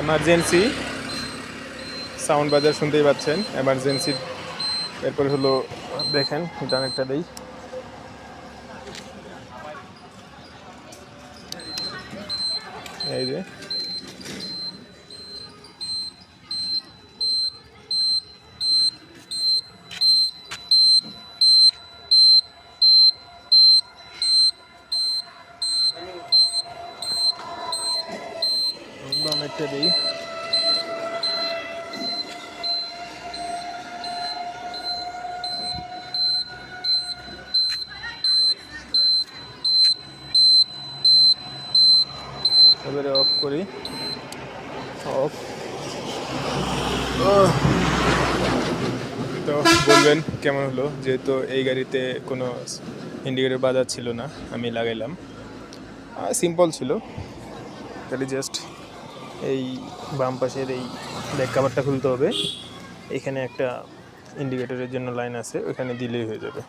Emergency sound বাজার শুনতেই পাচ্ছেন। এমার্জেন্সি এরপরে হলো দেখেন ইন্টারনেটটা দেই। এই যে। বামেরটা দিই এবারে অফ করি অফ তো বলবেন, কেমন হলো? যেহেতু এই গাড়িতে কোনো ইন্ডিকেটর বাজার ছিল না, আমি লাগাইলাম। সিম্পল ছিল। খালি জাস্ট এই বাম পাশের এই ব্যাক কাভারটা খুলতে হবে। এখানে একটা ইন্ডিকেটরের জন্য লাইন আছে, ওখানে দিলেই হয়ে যাবে।